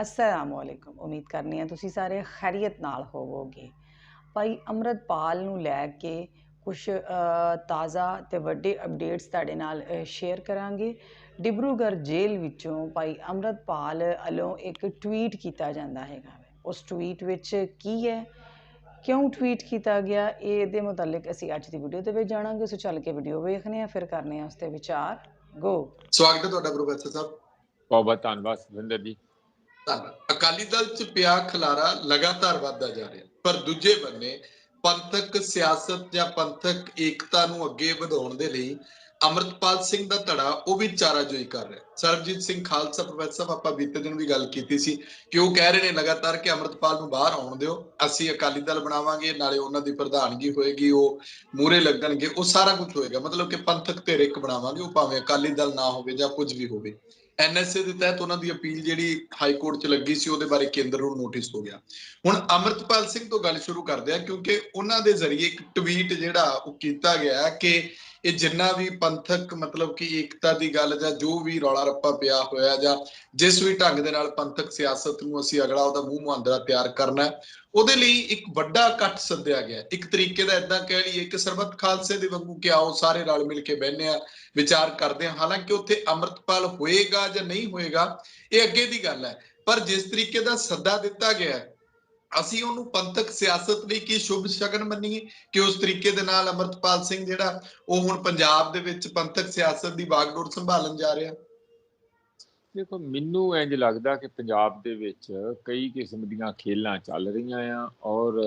ਅਸਲਾਮ ਵਾਲੇਕੁਮ ਉਮੀਦ ਕਰਨੀ ਹੈ ਤੁਸੀਂ ਸਾਰੇ ਖੈਰੀਅਤ ਨਾਲ ਹੋਵੋਗੇ। ਭਾਈ ਅਮਰਤਪਾਲ ਨੂੰ ਲੈ ਕੇ ਕੁਝ ਤਾਜ਼ਾ ਤੇ ਵੱਡੇ ਅਪਡੇਟਸ ਤੁਹਾਡੇ ਨਾਲ ਸ਼ੇਅਰ ਕਰਾਂਗੇ। ਡਿਬਰੂਗੜ੍ਹ ਜੇਲ੍ਹ ਵਿੱਚੋਂ ਭਾਈ ਅਮਰਤਪਾਲ ਵੱਲੋਂ ਇੱਕ ਟਵੀਟ ਕੀਤਾ ਜਾਂਦਾ ਹੈਗਾ। ਉਸ ਟਵੀਟ ਵਿੱਚ ਕੀ ਹੈ? ਕਿਉਂ ਟਵੀਟ ਕੀਤਾ ਗਿਆ? ਇਹ ਇਹਦੇ ਮੁਤਲਕ ਅਸੀਂ ਅੱਜ ਦੀ ਵੀਡੀਓ ਦੇ ਵਿੱਚ ਜਾਣਾਂਗੇ। ਸੋ ਚੱਲ ਕੇ ਵੀਡੀਓ ਵੇਖਦੇ ਹਾਂ ਫਿਰ ਕਰਨੇ ਆ ਉਸ ਤੇ ਵਿਚਾਰ। ਗੋ ਸਵਾਗਤ ਹੈ ਤੁਹਾਡਾ ਪ੍ਰੋਫੈਸਰ ਸਾਹਿਬ। ਬਹੁਤ ਬਹੁਤ ਧੰਨਵਾਦ ਸੁਰਿੰਦਰ ਜੀ। ਅਕਾਲੀ ਦਲ ਚ ਪਿਆ ਖਲਾਰਾ ਲਗਾਤਾਰ ਵੱਧਦਾ ਜਾ ਰਿਹਾ। ਪਰ ਦੂਜੇ ਬੰਨੇ ਪੰਥਕ ਸਿਆਸਤ ਜਾਂ ਪੰਥਕ ਏਕਤਾ ਨੂੰ ਅੱਗੇ ਵਧਾਉਣ ਦੇ ਲਈ ਅਮਰਤਪਾਲ ਸਿੰਘ ਦਾ ਧੜਾ ਉਹ ਵੀ ਚਾਰਾਜੋਈ ਕਰ ਰਿਹਾ। ਸਰਬਜੀਤ ਸਿੰਘ ਖਾਲਸਾ ਪ੍ਰੋਫੈਸਰ ਸਾਹਿਬ, ਆਪਾਂ ਬੀਤੇ ਦਿਨ ਵੀ ਗੱਲ ਕੀਤੀ ਸੀ ਕਿ ਉਹ ਕਹਿ ਰਹੇ ਨੇ ਲਗਾਤਾਰ ਕਿ ਅਮਰਤਪਾਲ ਨੂੰ ਬਾਹਰ ਆਉਣ ਦਿਓ, ਅਸੀਂ ਅਕਾਲੀ ਦਲ ਬਣਾਵਾਂਗੇ, ਨਾਲੇ ਉਹਨਾਂ ਦੀ ਪ੍ਰਧਾਨਗੀ ਹੋਏਗੀ, ਉਹ ਮੂਰੇ ਲੱਗਣਗੇ, ਉਹ ਸਾਰਾ ਕੁਝ ਹੋਏਗਾ। ਮਤਲਬ ਕਿ ਪੰਥਕ ਧਿਰ ਇੱਕ ਬਣਾਵਾਂਗੇ, ਉਹ ਭਾਵੇਂ ਅਕਾਲੀ ਦਲ ਨਾ ਹੋਵੇ ਜਾਂ ਕੁਝ ਵੀ ਹੋਵੇ। ਐਨਐਸਏ ਦੇ ਤਹਿਤ ਉਹਨਾਂ ਦੀ ਅਪੀਲ ਜਿਹੜੀ ਹਾਈ ਕੋਰਟ 'ਚ ਲੱਗੀ ਸੀ, ਉਹਦੇ ਬਾਰੇ ਕੇਂਦਰ ਨੂੰ ਨੋਟਿਸ ਹੋ ਗਿਆ। ਹੁਣ ਅਮਰਤਪਾਲ ਸਿੰਘ ਤੋਂ ਗੱਲ ਸ਼ੁਰੂ ਕਰਦੇ ਆ ਕਿਉਂਕਿ ਉਹਨਾਂ ਦੇ ਜ਼ਰੀਏ ਇੱਕ ਟਵੀਟ ਜਿਹੜਾ ਉਹ ਕੀਤਾ ਗਿਆ ਕਿ ਇਹ ਜਿੰਨਾ ਵੀ ਪੰਥਕ ਮਤਲਬ ਕਿ ਏਕਤਾ ਦੀ ਗੱਲ ਜਾਂ ਜੋ ਵੀ ਰੌਲਾ ਰੱਪਾ ਪਿਆ ਹੋਇਆ ਜਾਂ ਜਿਸ ਵੀ ਢੰਗ ਦੇ ਨਾਲ ਪੰਥਕ ਸਿਆਸਤ ਨੂੰ ਅਸੀਂ ਅਗਲਾ ਉਹਦਾ ਮੂੰਹ ਮੁਹਾਂਦਰਾ ਤਿਆਰ ਕਰਨਾ ਉਹਦੇ ਲਈ ਇੱਕ ਵੱਡਾ ਇਕੱਠ ਸੱਦਿਆ ਗਿਆ। ਇੱਕ ਤਰੀਕੇ ਦਾ ਇਦਾਂ ਕਹਿ ਲਈਏ ਕਿ ਸਰਬੱਤ ਖਾਲਸੇ ਦੇ ਵਾਂਗੂ ਕਿ ਆਓ ਸਾਰੇ ਰਲ ਮਿਲ ਕੇ ਬਹਿੰਦੇ ਆ ਵਿਚਾਰ ਕਰਦੇ ਆ ਹਾਲਾਂਕਿ ਉੱਥੇ ਅੰਮ੍ਰਿਤਪਾਲ ਹੋਏਗਾ ਜਾਂ ਨਹੀਂ ਹੋਏਗਾ, ਇਹ ਅੱਗੇ ਦੀ ਗੱਲ ਹੈ। ਪਰ ਜਿਸ ਤਰੀਕੇ ਦਾ ਸੱਦਾ ਦਿੱਤਾ ਗਿਆ, ਅਸੀਂ ਉਹਨੂੰ ਪੰਥਕ ਸਿਆਸਤ ਲਈ ਕੀ ਸ਼ੁਭ ਸ਼ਗਨ ਮੰਨੀਏ ਕਿ ਉਸ ਤਰੀਕੇ ਦੇ ਨਾਲ ਅਮਰਤਪਾਲ ਸਿੰਘ ਜਿਹੜਾ, ਉਹ ਹੁਣ ਪੰਜਾਬ ਦੇ ਵਿੱਚ ਪੰਥਕ ਸਿਆਸਤ ਦੀ ਬਾਗਡੋਰ ਸੰਭਾਲਣ ਜਾ ਰਿਹਾ। ਦੇਖੋ ਮੈਨੂੰ ਇੰਜ ਲੱਗਦਾ ਕਿ ਪੰਜਾਬ ਦੇ ਵਿੱਚ ਕਈ ਕਿਸਮ ਦੀਆਂ ਖੇਲਾਂ ਚੱਲ ਰਹੀਆਂ ਆ ਔਰ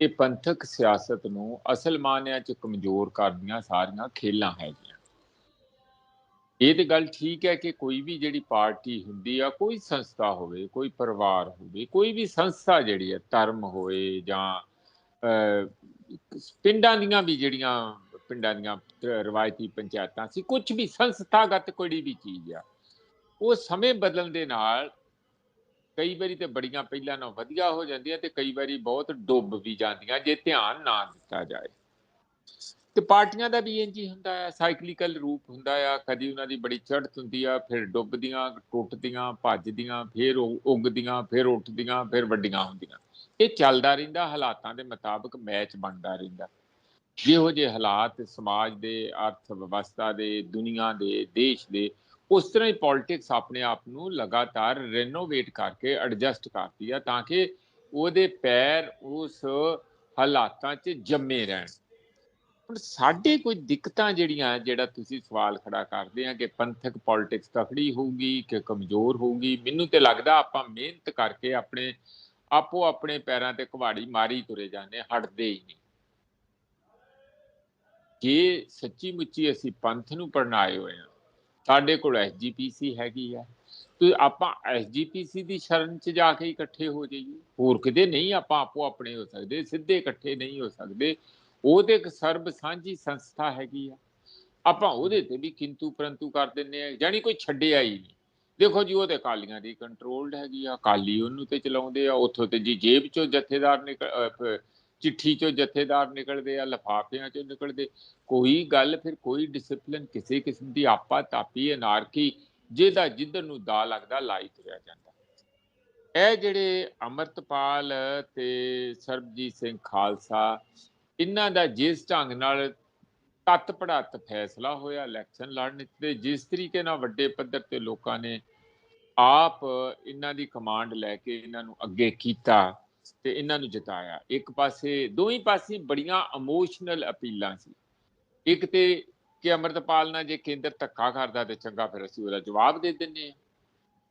ਇਹ ਪੰਥਕ ਸਿਆਸਤ ਨੂੰ ਅਸਲ ਮਾਨਿਆਂ 'ਚ ਕਮਜ਼ੋਰ ਕਰਦੀਆਂ ਸਾਰੀਆਂ ਖੇਲਾਂ ਹੈਗੀਆਂ। ਇਹ ਤੇ ਗੱਲ ਠੀਕ ਹੈ ਕਿ ਕੋਈ ਵੀ ਜਿਹੜੀ ਪਾਰਟੀ ਹੁੰਦੀ ਆ ਕੋਈ ਸੰਸਥਾ ਹੋਵੇ ਕੋਈ ਪਰਿਵਾਰ ਹੋਵੇ ਕੋਈ ਵੀ ਸੰਸਥਾ ਜਿਹੜੀ ਹੈ ਧਰਮ ਹੋਵੇ ਜਾਂ ਅਹ, ਪਿੰਡਾਂ ਦੀਆਂ ਵੀ ਜਿਹੜੀਆਂ ਪਿੰਡਾਂ ਦੀਆਂ ਰਵਾਇਤੀ ਪੰਚਾਇਤਾਂ ਸੀ ਕੁਝ ਵੀ ਸੰਸਥਾਗਤ ਕੋਈ ਵੀ ਚੀਜ਼ ਆ ਉਹ ਸਮੇਂ ਬਦਲਣ ਦੇ ਨਾਲ ਕਈ ਵਾਰੀ ਤੇ ਬੜੀਆਂ ਪਹਿਲਾਂ ਨਾਲੋਂ ਵਧੀਆ ਹੋ ਜਾਂਦੀਆਂ ਤੇ ਕਈ ਵਾਰੀ ਬਹੁਤ ਡੁੱਬ ਵੀ ਜਾਂਦੀਆਂ ਜੇ ਧਿਆਨ ਨਾ ਦਿੱਤਾ ਜਾਏ। ਤੇ ਪਾਰਟੀਆਂ ਦਾ ਵੀ ਇੰਜ ਹੀ ਹੁੰਦਾ ਹੈ ਸਾਈਕਲੀਕਲ ਰੂਪ ਹੁੰਦਾ ਆ, ਕਦੀ ਉਹਨਾਂ ਦੀ ਬੜੀ ਚੜ੍ਹਤ ਹੁੰਦੀ ਆ, ਫਿਰ ਡੁੱਬਦੀਆਂ, ਟੁੱਟਦੀਆਂ, ਭੱਜਦੀਆਂ, ਫਿਰ ਉ- ਉੱਗਦੀਆਂ, ਫਿਰ ਉੱਠਦੀਆਂ, ਫਿਰ ਵੱਡੀਆਂ ਹੁੰਦੀਆਂ। ਇਹ ਚੱਲਦਾ ਰਹਿੰਦਾ, ਹਾਲਾਤਾਂ ਦੇ ਮੁਤਾਬਕ ਮੈਚ ਬਣਦਾ ਰਹਿੰਦਾ। ਜਿਹੋ ਜਿਹੇ ਹਾਲਾਤ ਸਮਾਜ ਦੇ, ਅਰਥ ਵਿਵਸਥਾ ਦੇ, ਦੁਨੀਆ ਦੇ, ਦੇਸ਼ ਦੇ ਉਸ ਤਰ੍ਹਾਂ ਹੀ ਪੋਲਿਟਿਕਸ ਆਪਣੇ ਆਪ ਨੂੰ ਲਗਾਤਾਰ ਰੈਨੋਵੇਟ ਕਰਕੇ ਐਡਜਸਟ ਕਰਦੀ ਆ ਤਾਂ ਕਿ ਉਹਦੇ ਪੈਰ ਉਸ ਹਾਲਾਤਾਂ 'ਚ ਜੰਮੇ ਰਹਿਣ। ਹੁਣ ਸਾਡੇ ਕੋਈ ਦਿੱਕਤਾਂ ਜਿਹੜੀਆਂ ਜਿਹੜਾ ਤੁਸੀਂ ਸਵਾਲ ਖੜਾ ਕਰਦੇ ਆ ਕਿ ਪੰਥਕ ਪੋਲਿਟਿਕਸ ਤਕੜੀ ਹੋਊਗੀ ਕਿ ਕਮਜ਼ੋਰ ਹੋਊਗੀ, ਮੈਨੂੰ ਤੇ ਲੱਗਦਾ ਆਪਾਂ ਮਿਹਨਤ ਕਰਕੇ ਆਪਣੇ ਆਪੋ ਆਪਣੇ ਪੈਰਾਂ ਤੇ ਕੁਹਾੜੀ ਮਾਰੀ ਤੁਰੇ ਜਾਂਦੇ ਹਟਦੇ ਹੀ ਨਹੀਂ। ਜੇ ਸੱਚੀ ਮੁੱਚੀ ਅਸੀਂ ਪੰਥ ਨੂੰ ਪੜਨਾਏ ਹੋਏ ਆ ਸਾਡੇ ਕੋਲ ਐਸਜੀਪੀਸੀ ਹੈਗੀ ਆ। ਤੇ ਆਪਾਂ ਐਸਜੀਪੀਸੀ ਦੀ ਸ਼ਰਨ 'ਚ ਜਾ ਕੇ ਇਕੱਠੇ ਹੋ ਜਾਈਏ। ਹੋਰ ਕਿਤੇ ਨਹੀਂ ਆਪਾਂ ਆਪੋ ਆਪਣੇ ਹੋ ਸਕਦੇ, ਸਿੱਧੇ ਇਕੱਠੇ ਨਹੀਂ ਹੋ ਸਕਦੇ। ਉਹ ਤੇ ਇੱਕ ਸਰਬ ਸਾਂਝੀ ਸੰਸਥਾ ਹੈਗੀ ਆ। ਆਪਾਂ ਉਹਦੇ ਤੇ ਵੀ ਕਿੰਤੂ ਪਰੰਤੂ ਕਰ ਦਿੰਨੇ ਆ ਜਾਨੀ ਕੋਈ ਛੱਡਿਆ ਹੀ ਨਹੀਂ। ਦੇਖੋ ਜੀ ਉਹ ਤੇ ਕਾਲੀਆਂ ਦੀ ਕੰਟਰੋਲਡ ਹੈਗੀ ਆ ਕਾਲੀ ਉਹਨੂੰ ਤੇ ਚਲਾਉਂਦੇ ਆ, ਉੱਥੋਂ ਤੇ ਜੀ ਜੇਬ ਚੋਂ ਜਥੇਦਾਰ ਨਿਕਲ ਚਿੱਠੀ ਚੋਂ ਜਥੇਦਾਰ ਨਿਕਲਦੇ ਆ, ਲਫਾਫਿਆਂ ਚੋਂ ਨਿਕਲਦੇ। ਕੋਈ ਗੱਲ, ਫਿਰ ਕੋਈ ਡਿਸਪਲਿਨ ਕਿਸੇ ਕਿਸਮ ਦੀ ਆਪਾ ਤਾਪੀ ਅਨਾਰਕੀ, ਜਿਹਦਾ ਜਿੱਧਰ ਨੂੰ ਦਾ ਲੱਗਦਾ ਲਾਈ ਤੁਰਿਆ ਜਾਂਦਾ। ਇਹ ਜਿਹੜੇ ਅਮਰਤਪਾਲ ਤੇ ਸਰਬਜੀਤ ਸਿੰਘ ਖਾਲਸਾ, ਇਹਨਾਂ ਦਾ ਜਿਸ ਢੰਗ ਨਾਲ ਤੱਤ ਪੜਤ ਫੈਸਲਾ ਹੋਇਆ ਇਲੈਕਸ਼ਨ ਲੜਨ ਤੇ, ਜਿਸ ਤਰੀਕੇ ਨਾਲ ਵੱਡੇ ਪੱਧਰ ਤੇ ਲੋਕਾਂ ਨੇ ਆਪ ਇਹਨਾਂ ਦੀ ਕਮਾਂਡ ਲੈ ਕੇ ਇਹਨਾਂ ਨੂੰ ਅੱਗੇ ਕੀਤਾ ਤੇ ਇਹਨਾਂ ਨੂੰ ਜਿਤਾਇਆ। ਇੱਕ ਪਾਸੇ, ਦੋਹੀਂ ਪਾਸੇ ਬੜੀਆਂ ਇਮੋਸ਼ਨਲ ਅਪੀਲਾਂ ਸੀ। ਇੱਕ ਤੇ ਕਿ ਅਮਰਤਪਾਲ ਨਾਲ ਜੇ ਕੇਂਦਰ ਧੱਕਾ ਕਰਦਾ ਤੇ ਚੰਗਾ ਫਿਰ ਅਸੀਂ ਉਹਦਾ ਜਵਾਬ ਦੇ ਦਿੰਨੇ ਆ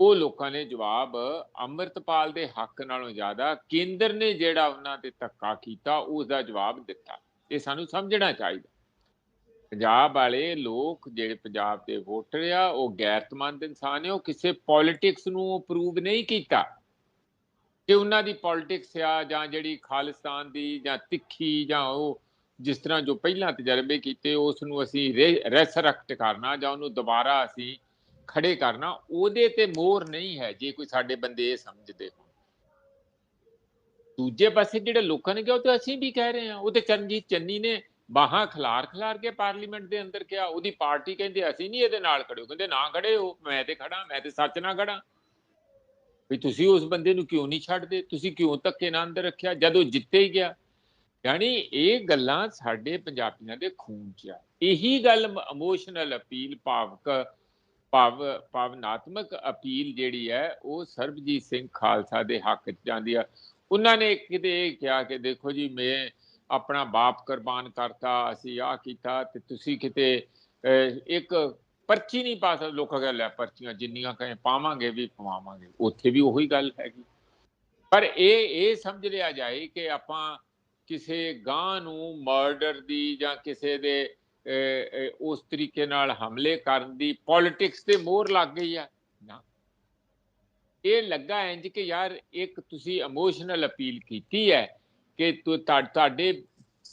ਉਹ ਲੋਕਾਂ ਨੇ ਜਵਾਬ ਅਮਰਤਪਾਲ ਦੇ ਹੱਕ ਨਾਲੋਂ ਜ਼ਿਆਦਾ ਕੇਂਦਰ ਨੇ ਜਿਹੜਾ ਉਹਨਾਂ ਤੇ ਧੱਕਾ ਕੀਤਾ ਉਸ ਦਾ ਜਵਾਬ ਦਿੱਤਾ। ਇਹ ਸਾਨੂੰ ਸਮਝਣਾ ਚਾਹੀਦਾ। ਪੰਜਾਬ ਵਾਲੇ ਲੋਕ ਜਿਹੜੇ ਪੰਜਾਬ ਦੇ ਵੋਟਰ ਆ, ਉਹ ਗੈਰਤਮੰਦ ਇਨਸਾਨ ਨੇ, ਉਹ ਕਿਸੇ ਪੋਲਿਟਿਕਸ ਨੂੰ ਅਪਰੂਵ ਨਹੀਂ ਕੀਤਾ। ਕਿ ਉਹਨਾਂ ਦੀ ਪੋਲਿਟਿਕਸ ਆ ਜਾਂ ਜਿਹੜੀ ਖਾਲਿਸਤਾਨ ਦੀ ਜਾਂ ਤਿੱਖੀ ਜਾਂ ਉਹ ਜਿਸ ਤਰ੍ਹਾਂ ਜੋ ਪਹਿਲਾਂ ਤਜਰਬੇ ਕੀਤੇ ਉਸ ਨੂੰ ਅਸੀਂ ਰੈਸਰੈਕਟ ਕਰਨਾ ਜਾਂ ਉਹਨੂੰ ਦੁਬਾਰਾ ਅਸੀਂ ਖੜੇ ਕਰਨਾ, ਉਹਦੇ ਤੇ ਮੋਹਰ ਨਹੀਂ ਹੈ ਜੇ ਕੋਈ ਸਾਡੇ ਬੰਦੇ ਇਹ ਸਮਝਦੇ ਹੋਣ। ਦੂਜੇ ਪਾਸੇ ਜਿਹੜੇ ਲੋਕਾਂ ਨੇ ਕਿਹਾ, ਉਹ ਤੇ ਅਸੀਂ ਵੀ ਕਹਿ ਰਹੇ ਹਾਂ। ਉਹ ਤੇ ਚਰਨਜੀਤ ਚੰਨੀ ਨੇ ਬਾਹਾਂ ਖਿਲਾਰ ਖਿਲਾਰ ਕੇ ਪਾਰਲੀਮੈਂਟ ਦੇ ਅੰਦਰ ਕਿਹਾ, ਉਹਦੀ ਪਾਰਟੀ ਕਹਿੰਦੇ, ਅਸੀਂ ਨਹੀਂ ਇਹਦੇ ਨਾਲ ਖੜੇ ਹੋ। ਕਹਿੰਦੇ, ਨਾ ਖੜੇ ਹੋ, ਮੈਂ ਤੇ ਖੜਾ ਮੈਂ ਤੇ ਸੱਚ ਨਾਲ ਖੜਾ ਵੀ ਤੁਸੀਂ ਉਸ ਬੰਦੇ ਨੂੰ ਕਿਉਂ ਨਹੀਂ ਛੱਡਦੇ? ਤੁਸੀਂ ਕਿਉਂ ਧੱਕੇ ਨਾਲ ਅੰਦਰ ਰੱਖਿਆ? ਜਦੋਂ ਜਿੱਤੇ ਹੀ ਗਿਆ। ਯਾਨੀ ਇਹ ਗੱਲਾਂ ਸਾਡੇ ਪੰਜਾਬੀਆਂ ਦੇ ਖੂਨ 'ਚ ਆ। ਇਹੀ ਗੱਲ ਇਮੋਸ਼ਨਲ ਅਪੀਲ ਭਾਵਕ ਭਾਵ ਭਾਵਨਾਤਮਕ ਅਪੀਲ ਜਿਹੜੀ ਹੈ ਉਹ ਸਰਬਜੀਤ ਸਿੰਘ ਖਾਲਸਾ ਦੇ ਹੱਕ 'ਚ ਜਾਂਦੀ ਆ। ਉਹਨਾਂ ਨੇ ਕਿਤੇ ਇਹ ਕਿਹਾ ਕਿ ਦੇਖੋ ਜੀ ਮੈਂ ਆਪਣਾ ਬਾਪ ਕੁਰਬਾਨ ਕਰਤਾ ਅਸੀਂ ਆਹ ਕੀਤਾ ਤੇ ਤੁਸੀਂ ਕਿਤੇ ਅਹ, ਇੱਕ ਪਰਚੀ ਨਹੀਂ ਪਾ ਸਕਦੇ ਲੋਕਾਂ ਕਹਿੰਦੇ ਲੈ ਪਰਚੀਆਂ ਜਿੰਨੀਆਂ ਕਹੇ ਪਾਵਾਂਗੇ ਵੀ ਪਵਾਵਾਂਗੇ, ਉੱਥੇ ਵੀ ਉਹੀ ਗੱਲ ਹੈਗੀ। ਪਰ ਇਹ ਇਹ ਸਮਝ ਲਿਆ ਜਾਏ ਕਿ ਆਪਾਂ ਕਿਸੇ ਗਾਂ ਨੂੰ ਮਰਡਰ ਦੀ ਜਾਂ ਕਿਸੇ ਦੇ ਉਸ ਤਰੀਕੇ ਨਾਲ ਹਮਲੇ ਕਰਨ ਦੀ ਪੋਲਿਟਿਕਸ ਤੇ ਮੋਹਰ ਲੱਗ ਗਈ ਆ, ਨਾ। ਇਹ ਲੱਗਾ ਇੰਜ ਕਿ ਯਾਰ ਇੱਕ ਤੁਸੀਂ ਇਮੋਸ਼ਨਲ ਅਪੀਲ ਕੀਤੀ ਹੈ ਕਿ ਤੁ- ਤੁਹਾਡੇ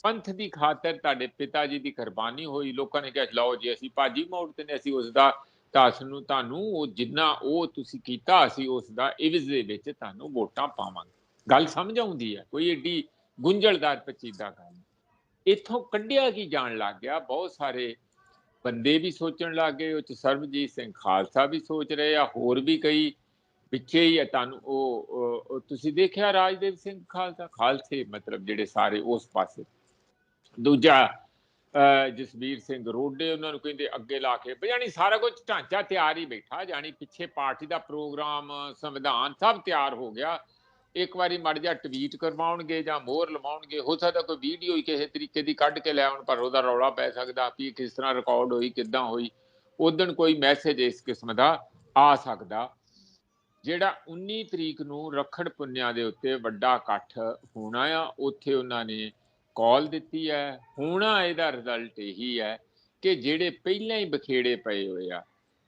ਪੰਥ ਦੀ ਖਾਤਰ ਤੁਹਾਡੇ ਪਿਤਾ ਜੀ ਦੀ ਕੁਰਬਾਨੀ ਹੋਈ। ਲੋਕਾਂ ਨੇ ਕਿਹਾ, ਲਓ ਜੀ, ਅਸੀਂ ਭਾਜੀ ਮੋੜਤੇ ਨੇ, ਅਸੀਂ ਉਸ ਦਾ ਤਾਸ ਨੂੰ, ਤੁਹਾਨੂੰ ਉਹ ਜਿੰਨਾ ਉਹ ਤੁਸੀਂ ਕੀਤਾ, ਅਸੀਂ ਉਸ ਦਾ ਇਵਜ਼ ਦੇ ਵਿੱਚ ਤੁਹਾਨੂੰ ਵੋਟਾਂ ਪਾਵਾਂਗੇ। ਗੱਲ ਸਮਝ ਆਉਂਦੀ ਹੈ। ਕੋਈ ਏਡੀ ਗੁੰਝਲਦਾਰ ਪਚੀਦਾ ਗੱਲ ਨਹੀਂ। ਕੱਢਿਆ ਕੀ ਜਾਣ ਲੱਗ ਗਿਆ? ਬਹੁਤ ਸਾਰੇ ਬੰਦੇ ਵੀ ਸੋਚਣ ਲੱਗ ਗਏ। ਉਹ ਚ ਸਰਬਜੀਤ ਸਿੰਘ ਖਾਲਸਾ ਵੀ ਸੋਚ ਰਹੇ ਆ, ਹੋਰ ਵੀ ਕਈ ਪਿੱਛੇ ਹੀ ਆ। ਤੁਹਾਨੂੰ ਉਹ ਤੁਸੀਂ ਦੇਖਿਆ ਰਾਜਦੇਵ ਸਿੰਘ ਖਾਲਸਾ? ਖਾਲਸੇ ਮਤਲਬ ਜਿਹੜੇ ਸਾਰੇ ਉਸ ਪਾਸੇ ਦੂਜਾ ਅਹ, ਜਸਵੀਰ ਸਿੰਘ ਰੋਡੇ ਉਹਨਾਂ ਨੂੰ ਕਹਿੰਦੇ ਅੱਗੇ ਲਾ ਕੇ ਵੀ ਜਾਣੀ ਸਾਰਾ ਕੁਝ ਢਾਂਚਾ ਤਿਆਰ ਹੀ ਬੈਠਾ ਜਾਣੀ ਪਿੱਛੇ ਪਾਰਟੀ ਦਾ ਪ੍ਰੋਗਰਾਮ ਸੰਵਿਧਾਨ ਸਭ ਤਿਆਰ ਹੋ ਗਿਆ। ਇੱਕ ਵਾਰੀ ਮੜ ਜਾ ਟਵੀਟ ਕਰਵਾਉਣਗੇ ਜਾਂ ਮੋਹਰ ਲਵਾਉਣਗੇ ਹੋ ਸਕਦਾ ਕੋਈ ਵੀਡੀਓ ਹੀ ਕਿਸੇ ਤਰੀਕੇ ਦੀ ਕੱਢ ਕੇ ਲੈ ਆਉਣ ਪਰ ਉਹਦਾ ਰੌਲਾ ਪੈ ਸਕਦਾ ਵੀ ਕਿਸ ਤਰ੍ਹਾਂ ਰਿਕਾਰਡ ਹੋਈ ਕਿੱਦਾਂ ਹੋਈ। ਉਦੋਂ ਕੋਈ ਮੈਸੇਜ ਇਸ ਕਿਸਮ ਦਾ ਆ ਸਕਦਾ ਜਿਹੜਾ 19 ਤਰੀਕ ਨੂੰ ਰੱਖੜ ਪੁੰਨਿਆ ਦੇ ਉੱਤੇ ਵੱਡਾ ਇਕੱਠ ਹੋਣਾ ਆ ਉੱਥੇ ਉਹਨਾਂ ਨੇ ਕਾਲ ਦਿੱਤੀ ਹੈ, ਹੋਣਾ ਇਹਦਾ ਰਿਜ਼ਲਟ ਇਹੀ ਹੈ ਕਿ ਜਿਹੜੇ ਪਹਿਲਾਂ ਹੀ ਬਖੇੜੇ ਪਏ ਹੋਏ ਆ,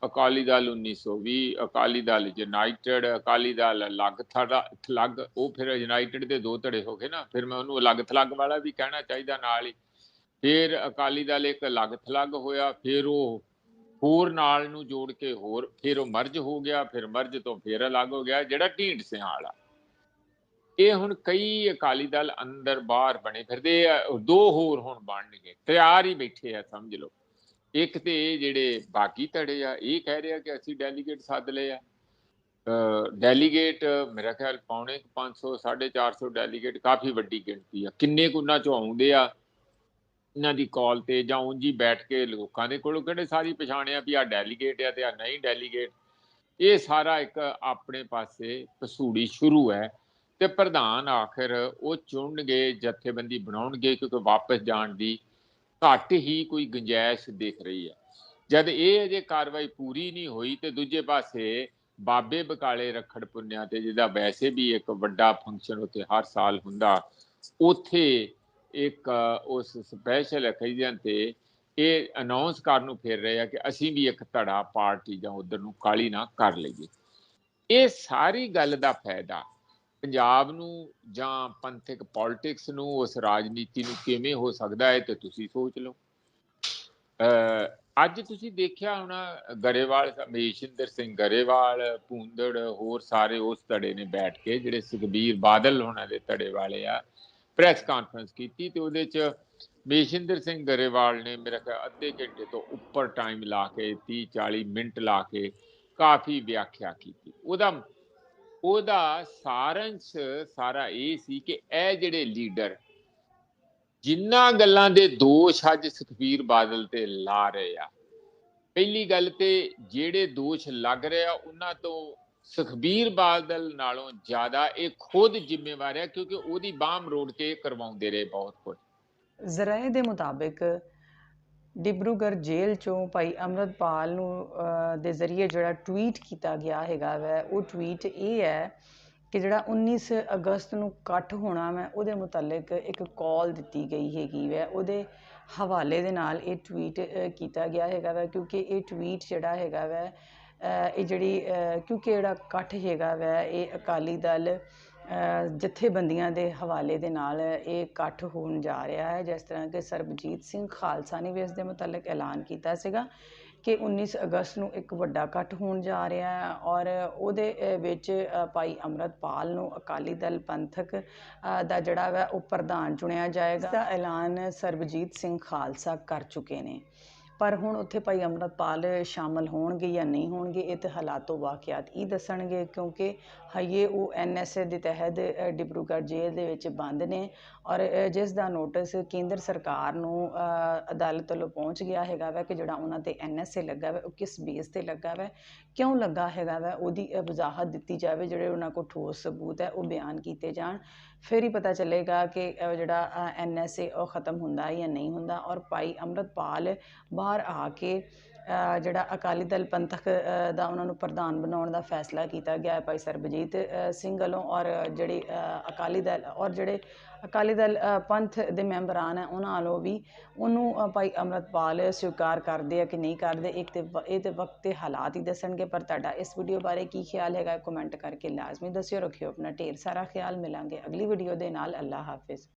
ਅਕਾਲੀ ਦਲ 1920 ਅਕਾਲੀ ਦਲ ਯੂਨਾਈਟਿਡ ਅਕਾਲੀ ਦਲ ਅਲੱਗ ਥੜਾ ਥਲੱਗ ਉਹ ਫਿਰ ਯੂਨਾਈਟਿਡ ਦੇ ਦੋ ਧੜੇ ਹੋ ਗਏ ਨਾ, ਫਿਰ ਮੈਂ ਉਹਨੂੰ ਅਲੱਗ ਥਲੱਗ ਵਾਲਾ ਵੀ ਕਹਿਣਾ ਚਾਹੀਦਾ ਨਾਲ ਹੀ। ਫਿਰ ਅਕਾਲੀ ਦਲ ਇੱਕ ਅਲੱਗ ਥਲੱਗ ਹੋਇਆ, ਫਿਰ ਉਹ ਹੋਰ ਨਾਲ ਨੂੰ ਜੋੜ ਕੇ ਹੋਰ, ਫਿਰ ਉਹ ਮਰਜ ਹੋ ਗਿਆ, ਫਿਰ ਮਰਜ ਤੋਂ ਫਿਰ ਅਲੱਗ ਹੋ ਗਿਆ, ਜਿਹੜਾ ਢੀਂਡ ਸਿਆਂ ਵਾਲਾ ਇਹ ਹੁਣ ਕਈ ਅਕਾਲੀ ਦਲ ਅੰਦਰ ਬਾਹਰ ਬਣੇ ਫਿਰਦੇ ਆ ਦੋ ਹੋਰ ਹੁਣ ਬਣਨਗੇ। ਤਿਆਰ ਹੀ ਬੈਠੇ ਆ, ਸਮਝ ਲਓ। ਇੱਕ ਤੇ ਇਹ ਜਿਹੜੇ ਬਾਕੀ ਧੜੇ ਆ, ਇਹ ਕਹਿ ਰਹੇ ਆ ਕਿ ਅਸੀਂ ਡੈਲੀਗੇਟ ਸੱਦ ਲਏ ਆ। ਡੈਲੀਗੇਟ ਮੇਰਾ ਖਿਆਲ ਪੌਣੇ 500 450 ਡੈਲੀਗੇਟ ਕਾਫੀ ਵੱਡੀ ਗਿਣਤੀ ਆ। ਕਿੰਨੇ ਕੁ ਉਹਨਾਂ ਚੋਂ ਆਉਂਦੇ ਆ, ਇਹਨਾਂ ਦੀ ਕਾਲ ਤੇ ਜਾਂ ਉਂਝ ਹੀ ਬੈਠ ਕੇ ਲੋਕਾਂ ਦੇ ਕੋਲੋਂ ਕਿਹੜੇ ਸਾਰੀ ਪਛਾਣਿਆ ਵੀ ਆ ਡੈਲੀਗੇਟ ਆ ਤੇ ਆ ਨਹੀਂ ਡੈਲੀਗੇਟ ਇਹ ਸਾਰਾ ਇੱਕ ਆਪਣੇ ਪਾਸੇ ਪਸੂੜੀ ਸ਼ੁਰੂ ਹੈ। ਤੇ ਪ੍ਰਧਾਨ ਆਖਰ ਉਹ ਚੁਣਨਗੇ, ਜਥੇਬੰਦੀ ਬਣਾਉਣਗੇ ਕਿਉਂਕਿ ਵਾਪਸ ਜਾਣ ਦੀ ਘੱਟ ਹੀ ਕੋਈ ਗੁੰਜਾਇਸ਼ ਦਿਖ ਰਹੀ ਹੈ ਜਦ ਇਹ ਅਜੇ ਕਾਰਵਾਈ ਪੂਰੀ ਨਹੀਂ ਹੋਈ ਤੇ ਦੂਜੇ ਪਾਸੇ ਬਾਬੇ ਬਕਾਲੇ ਰੱਖੜ ਪੁੰਨਿਆ ਤੇ, ਜਿਹਦਾ ਵੈਸੇ ਵੀ ਇੱਕ ਵੱਡਾ ਫੰਕਸ਼ਨ ਉੱਥੇ ਹਰ ਸਾਲ ਹੁੰਦਾ, ਉੱਥੇ ਇੱਕ, ਉਸ ਸਪੈਸ਼ਲ ਅਕੇਜਨ ਤੇ ਇਹ ਅਨਾਉਂਸ ਕਰਨ ਨੂੰ ਫਿਰ ਰਹੇ ਆ ਕਿ ਅਸੀਂ ਵੀ ਇੱਕ ਧੜਾ ਪਾਰਟੀ ਜਾਂ ਉਧਰ ਨੂੰ ਕਾਲੀ ਨਾ ਕਰ ਲਈਏ। ਇਹ ਸਾਰੀ ਗੱਲ ਦਾ ਫਾਇਦਾ ਪੰਜਾਬ ਨੂੰ ਜਾਂ ਪੰਥਕ ਪੋਲਿਟਿਕਸ ਨੂੰ, ਉਸ ਰਾਜਨੀਤੀ ਨੂੰ ਕਿਵੇਂ ਹੋ ਸਕਦਾ ਹੈ ਤੇ ਤੁਸੀਂ ਸੋਚ ਲਓ। ਅਹ ਅੱਜ ਤੁਸੀਂ ਦੇਖਿਆ ਹੋਣਾ, ਗਰੇਵਾਲ, ਮਹੇਸ਼ਿੰਦਰ ਸਿੰਘ ਗਰੇਵਾਲ, ਭੂੰਦੜ, ਹੋਰ ਸਾਰੇ ਉਸ ਧੜੇ ਨੇ ਬੈਠ ਕੇ, ਜਿਹੜੇ ਸੁਖਬੀਰ ਬਾਦਲ ਹੋਣਾ ਦੇ ਧੜੇ ਵਾਲੇ ਆ ਪ੍ਰੈਸ ਕਾਨਫਰੰਸ ਕੀਤੀ ਤੇ ਉਹਦੇ ਚ ਮਹੇਸ਼ਿੰਦਰ ਸਿੰਘ ਗਰੇਵਾਲ ਨੇ, ਮੇਰਾ ਖਿਆਲ ਅੱਧੇ ਘੰਟੇ ਤੋਂ ਉੱਪਰ ਟਾਈਮ ਲਾ ਕੇ 30 40 ਮਿੰਟ ਲਾ ਕੇ ਕਾਫੀ ਵਿਆਖਿਆ ਕੀਤੀ। ਉਹਦਾ ਉਹਦਾ ਸਾਰੰਸ਼ ਸਾਰਾ ਇਹ ਸੀ ਕਿ ਇਹ ਜਿਹੜੇ ਲੀਡਰ ਜਿੰਨਾ ਗੱਲਾਂ ਦੇ ਦੋਸ਼ ਅੱਜ ਸੁਖਬੀਰ ਬਾਦਲ ਤੇ ਲਾ ਰਹੇ ਆ। ਪਹਿਲੀ ਗੱਲ ਤੇ ਜਿਹੜੇ ਦੋਸ਼ ਲੱਗ ਰਹੇ ਆ, ਉਹਨਾਂ ਤੋਂ ਸੁਖਬੀਰ ਬਾਦਲ ਨਾਲੋਂ ਜ਼ਿਆਦਾ ਇਹ ਖੁਦ ਜ਼ਿੰਮੇਵਾਰ ਹੈ ਕਿਉਂਕਿ ਉਹਦੀ ਬਾਹ ਮਰੋੜ ਕੇ ਕਰਵਾਉਂਦੇ ਰਹੇ ਬਹੁਤ ਕੁਝ। ਜ਼ਰਾਏ ਦੇ ਮੁਤਾਬਿਕ ਡਿਬਰੂਗੜ੍ਹ ਜੇਲ੍ਹ ਚੋਂ ਭਾਈ ਅੰਮ੍ਰਿਤਪਾਲ ਨੂੰ ਦੇ ਜ਼ਰੀਏ ਜਿਹੜਾ ਟਵੀਟ ਕੀਤਾ ਗਿਆ ਹੈਗਾ ਵੈ, ਉਹ ਟਵੀਟ ਇਹ ਹੈ ਕਿ ਜਿਹੜਾ 19 ਅਗਸਤ ਨੂੰ ਇਕੱਠ ਹੋਣਾ ਵੈ, ਉਹਦੇ ਮੁਤਲਕ ਇੱਕ ਕਾਲ ਦਿੱਤੀ ਗਈ ਹੈਗੀ ਵੈ। ਉਹਦੇ ਹਵਾਲੇ ਦੇ ਨਾਲ ਇਹ ਟਵੀਟ ਕੀਤਾ ਗਿਆ ਹੈਗਾ ਵੈ, ਕਿਉਂਕਿ ਇਹ ਟਵੀਟ ਜਿਹੜਾ ਹੈਗਾ ਵੈ ਇਹ ਜਿਹੜੀ ਕਿਉਂਕਿ ਜਿਹੜਾ ਇਕੱਠ ਹੈਗਾ ਵੈ, ਇਹ ਅਕਾਲੀ ਦਲ ਜਥੇਬੰਦੀਆਂ ਦੇ ਹਵਾਲੇ ਦੇ ਨਾਲ ਇਹ ਇਕੱਠ ਹੋਣ ਜਾ ਰਿਹਾ ਹੈ, ਜਿਸ ਤਰ੍ਹਾਂ ਕਿ ਸਰਬਜੀਤ ਸਿੰਘ ਖਾਲਸਾ ਨੇ ਵੀ ਇਸ ਦੇ ਮੁਤਲਕ ਐਲਾਨ ਕੀਤਾ ਸੀਗਾ ਕਿ 19 ਅਗਸਤ ਨੂੰ ਇੱਕ ਵੱਡਾ ਇਕੱਠ ਹੋਣ ਜਾ ਰਿਹਾ ਹੈ ਔਰ ਉਹਦੇ ਵਿੱਚ ਭਾਈ ਅਮਰਤਪਾਲ ਨੂੰ ਅਕਾਲੀ ਦਲ ਪੰਥਕ ਦਾ ਜਿਹੜਾ ਵਾ ਉਹ ਪ੍ਰਧਾਨ ਚੁਣਿਆ ਜਾਏਗਾ। ਇਸ ਦਾ ਐਲਾਨ ਸਰਬਜੀਤ ਸਿੰਘ ਖਾਲਸਾ ਕਰ ਚੁੱਕੇ ਨੇ। ਪਰ ਹੁਣ ਉੱਥੇ ਭਾਈ ਅੰਮ੍ਰਿਤਪਾਲ ਸ਼ਾਮਲ ਹੋਣਗੇ ਜਾਂ ਨਹੀਂ ਹੋਣਗੇ ਇਹ ਤੇ ਹਾਲਾਤੋਂ ਵਾਕਿਆਤ ਹੀ ਦੱਸਣਗੇ ਕਿਉਂਕਿ ਹਜੇ ਉਹ ਐਨਐਸਏ ਦੇ ਤਹਿਤ ਡਿਬਰੂਗੜ੍ਹ ਜੇਲ੍ਹ ਦੇ ਵਿੱਚ ਬੰਦ ਨੇ ਔਰ ਜਿਸ ਦਾ ਨੋਟਿਸ ਕੇਂਦਰ ਸਰਕਾਰ ਨੂੰ ਅਦਾਲਤ ਵੱਲੋਂ ਪਹੁੰਚ ਗਿਆ ਹੈਗਾ ਵਾ ਕਿ ਜਿਹੜਾ ਉਹਨਾਂ ਤੇ ਐਨਐਸਏ ਲੱਗਾ ਵਾ ਉਹ ਕਿਸ ਬੇਸ ਤੇ ਲੱਗਾ ਵਾ ਕਿਉਂ ਲੱਗਾ ਹੈਗਾ ਵਾ ਉਹਦੀ ਅ, ਵਜ਼ਾਹਤ ਦਿੱਤੀ ਜਾਵੇ ਜਿਹੜੇ ਉਹਨਾਂ ਕੋਲ ਠੋਸ ਸਬੂਤ ਹੈ ਉਹ ਬਿਆਨ ਕੀਤੇ ਜਾਣ। ਫਿਰ ਹੀ ਪਤਾ ਚੱਲੇਗਾ ਕਿ ਅ, ਜਿਹੜਾ ਐਨਐਸਏ ਉਹ ਖਤਮ ਹੁੰਦਾ ਜਾਂ ਨਹੀਂ ਹੁੰਦਾ ਔਰ ਭਾਈ ਅੰਮ੍ਰਿਤਪਾਲ ਬਾਹਰ ਆ ਕੇ ਜਿਹੜਾ ਅਕਾਲੀ ਦਲ ਪੰਥਕ ਦਾ ਉਹਨਾਂ ਨੂੰ ਪ੍ਰਧਾਨ ਬਣਾਉਣ ਦਾ ਫੈਸਲਾ ਕੀਤਾ ਗਿਆ ਭਾਈ ਸਰਬਜੀਤ ਸਿੰਘ ਵੱਲੋਂ ਔਰ ਜਿਹੜੀ ਅਕਾਲੀ ਦਲ ਔਰ ਜਿਹੜੇ ਅਕਾਲੀ ਦਲ ਪੰਥ ਦੇ ਮੈਂਬਰਾਂ ਹੈ, ਉਹਨਾਂ ਵੱਲੋਂ ਵੀ ਉਹਨੂੰ ਭਾਈ ਅੰਮ੍ਰਿਤਪਾਲ ਸਵੀਕਾਰ ਕਰਦੇ ਆ ਕਿ ਨਹੀਂ ਕਰਦੇ, ਇੱਕ ਤੇ ਵ- ਇਹ ਤੇ ਵਕਤ ਤੇ ਹਾਲਾਤ ਹੀ ਦੱਸਣਗੇ, ਪਰ ਤੁਹਾਡਾ ਇਸ ਵੀਡੀਓ ਬਾਰੇ ਕੀ ਖਿਆਲ ਹੈਗਾ ਕਮੈਂਟ ਕਰਕੇ ਲਾਜ਼ਮੀ ਦੱਸਿਓ, ਰੱਖਿਓ ਆਪਣਾ ਢੇਰ ਸਾਰਾ ਖਿਆਲ, ਮਿਲਾਂਗੇ ਅਗਲੀ ਵੀਡੀਓ ਦੇ ਨਾਲ ਅੱਲਾ ਹਾਫਿਜ਼।